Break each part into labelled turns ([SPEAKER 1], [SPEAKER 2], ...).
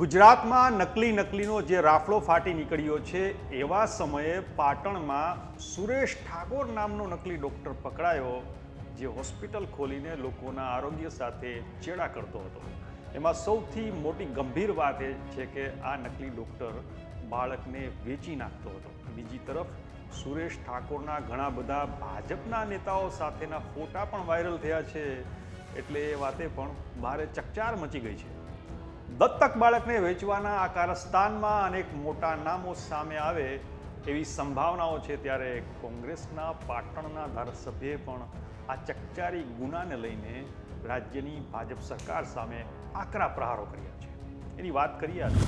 [SPEAKER 1] ગુજરાતમાં નકલી નકલીનો જે રાફડો ફાટી નીકળ્યો છે, એવા સમયે પાટણમાં સુરેશ ઠાકોર નામનો નકલી ડૉક્ટર પકડાયો, જે હોસ્પિટલ ખોલીને લોકોના આરોગ્ય સાથે ચેડા કરતો હતો. એમાં સૌથી મોટી ગંભીર વાત એ છે કે આ નકલી ડૉક્ટર બાળકને વેચી નાખતો હતો. બીજી તરફ, સુરેશ ઠાકોરના ઘણા બધા ભાજપના નેતાઓ સાથેના ફોટા પણ વાયરલ થયા છે, એટલે એ વાતે પણ ભારે ચકચાર મચી ગઈ છે. દત્તક બાળકને વેચવાના આ કારસ્તાનમાં અનેક મોટા નામો સામે આવે એવી સંભાવનાઓ છે ત્યારે કોંગ્રેસના પાટણના ધારાસભ્યે પણ આ ચકચારી ગુનાને લઈને રાજ્યની ભાજપ સરકાર સામે આકરા પ્રહારો કર્યા છે. એની વાત કરીએ આજે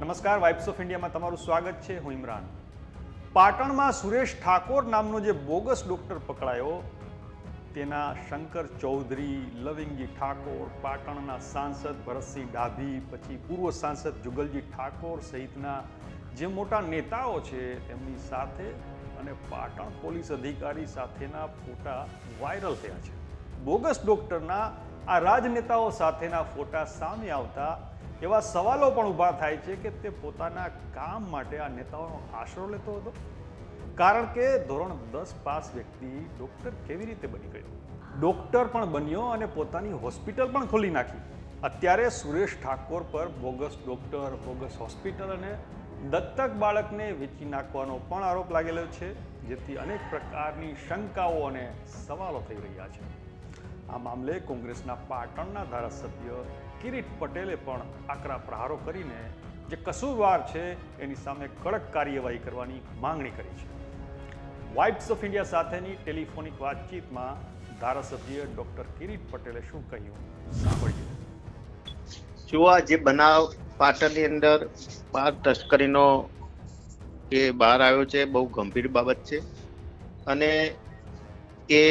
[SPEAKER 1] નમસ્કાર વાઇબ્સ ઓફ ઇન્ડિયામાં તમારું સ્વાગત છે. હું ઇમરાન. પાટણમાં સુરેશ ઠાકોર નામનો જે બોગસ ડૉક્ટર પકડાયો તેના શંકર ચૌધરી, લવિંગજી ઠાકોર, પાટણના સાંસદ ભરતસિંહ ડાભી, પછી પૂર્વ સાંસદ જુગલજી ઠાકોર સહિતના જે મોટા નેતાઓ છે તેમની સાથે અને પાટણ પોલીસ અધિકારી સાથેના ફોટા વાયરલ થયા છે. બોગસ ડોક્ટરના આ રાજનેતાઓ સાથેના ફોટા સામે આવતા એવા સવાલો પણ ઊભા થાય છે કે તે પોતાના કામ માટે આ નેતાઓનો આશરો લેતો હતો? કારણ કે ધોરણ દસ પાસ વ્યક્તિ ડૉક્ટર કેવી રીતે બની ગયો? ડૉક્ટર પણ બન્યો અને પોતાની હોસ્પિટલ પણ ખોલી નાખી. અત્યારે સુરેશ ઠાકોર પર બોગસ ડૉક્ટર, બોગસ હોસ્પિટલ અને દત્તક બાળકને વેચી નાખવાનો પણ આરોપ લાગેલો છે, જેથી અનેક પ્રકારની શંકાઓ અને સવાલો થઈ રહ્યા છે. આ મામલે કોંગ્રેસના પાટણના ધારાસભ્ય કિરીટ પટેલે પણ આકરા પ્રહારો કરીને જે કસૂરવાર છે, એની સામે કડક કાર્યવાહી કરવાની માંગણી કરી છે. વાઇબ્સ ઓફ ઇન્ડિયા સાથેની ટેલિફોનિક વાતચીતમાં ધારાસભ્ય ડોક્ટર કિરીટ પટેલે શું કહ્યું? સાંભળીએ.
[SPEAKER 2] જો આ જે બનાવ પાટણની અંદર બાર તસ્કરીનો એ બહાર આવ્યો છે, બહુ ગંભીર બાબત છે અને એ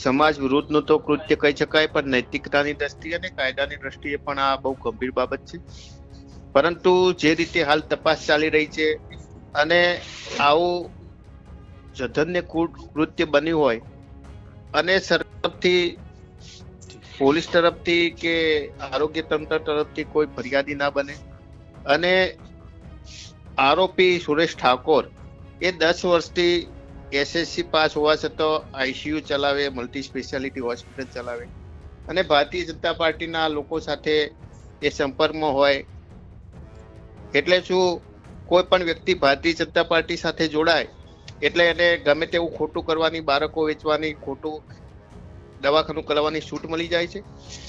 [SPEAKER 2] સમાજ વિરુદ્ધનું તો કૃત્ય કહી શકાય, પણ નૈતિકતાની દ્રષ્ટિએ અને કાયદાની દ્રષ્ટિએ પણ આ બહુ ગંભીર બાબત છે. પરંતુ જે રીતે હાલ તપાસ ચાલી રહી છે અને આવું જધન્ય કૃત્ય બન્યું હોય અને તરફથી પોલીસ તરફથી કે આરોગ્ય તંત્ર તરફથી કોઈ ફરિયાદી ના બને અને આરોપી સુરેશ ઠાકોર એ દસ વર્ષથી એસએસસી પાસ હોવા છતાં આઈસીયુ ચલાવે મલ્ટી સ્પેશિયાલિટી હોસ્પિટલ ચલાવે અને ભારતીય જનતા પાર્ટીના લોકો સાથે એ સંપર્કમાં હોય. એટલે શું કોઈ પણ વ્યક્તિ ભારતીય જનતા પાર્ટી સાથે જોડાય એટલે એને ગમે તેવું ખોટું કરવાની, બાળકો વેચવાની, ખોટું દવાખાનું કરવાની છૂટ મળી જાય છે.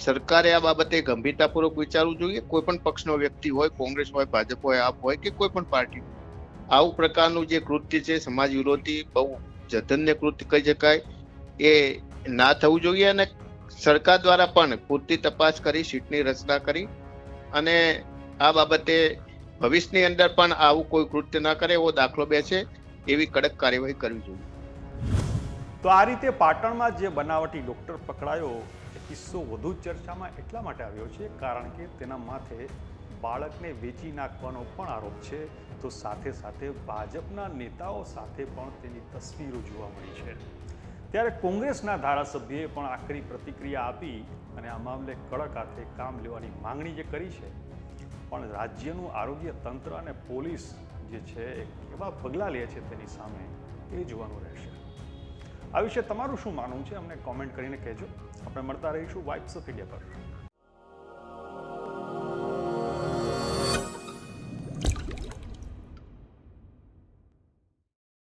[SPEAKER 2] સરકારે આ બાબતે ગંભીરતાપૂર્વક વિચારવું જોઈએ. કોઈ પણ પક્ષનો વ્યક્તિ હોય, કોંગ્રેસ હોય, ભાજપ હોય, આપ હોય કે કોઈ પણ પાર્ટી આવું પ્રકારનું જે કૃત્ય છે, સમાજ વિરોધી, બહુ જધન્ય કૃત્ય કહી શકાય, એ ના થવું જોઈએ અને સરકાર દ્વારા પણ પૂરતી તપાસ કરી, સીટની રચના કરી અને આ બાબતે ભવિષ્યની અંદર પણ આવું કોઈ કૃત્ય ના કરે એવો દાખલો બેસે એવી કડક કાર્યવાહી કરવી જોઈએ.
[SPEAKER 1] તો આ રીતે પાટણમાં જે બનાવટી ડૉક્ટર પકડાયો, એ કિસ્સો વધુ ચર્ચામાં એટલા માટે આવ્યો છે, કારણ કે તેના માથે બાળકને વેચી નાખવાનો પણ આરોપ છે. તો સાથે સાથે ભાજપના નેતાઓ સાથે પણ તેની તસવીરો જોવા મળી છે. ત્યારે કોંગ્રેસના ધારાસભ્યએ પણ આખરી પ્રતિક્રિયા આપી અને આ મામલે કડક હાથે કામ લેવાની માંગણી જે કરી છે, પણ રાજ્યનું આરોગ્ય તંત્ર અને પોલીસ જે છે એ કેવા પગલાં લે છે તેની સામે એ જોવાનું રહેશે. આ વિશે તમારું શું માનવું છે? અમને કોમેન્ટ કરીને કહેજો. આપણે મળતા રહીશું વાઇબ્સ ઓફ ઇન્ડિયા પર.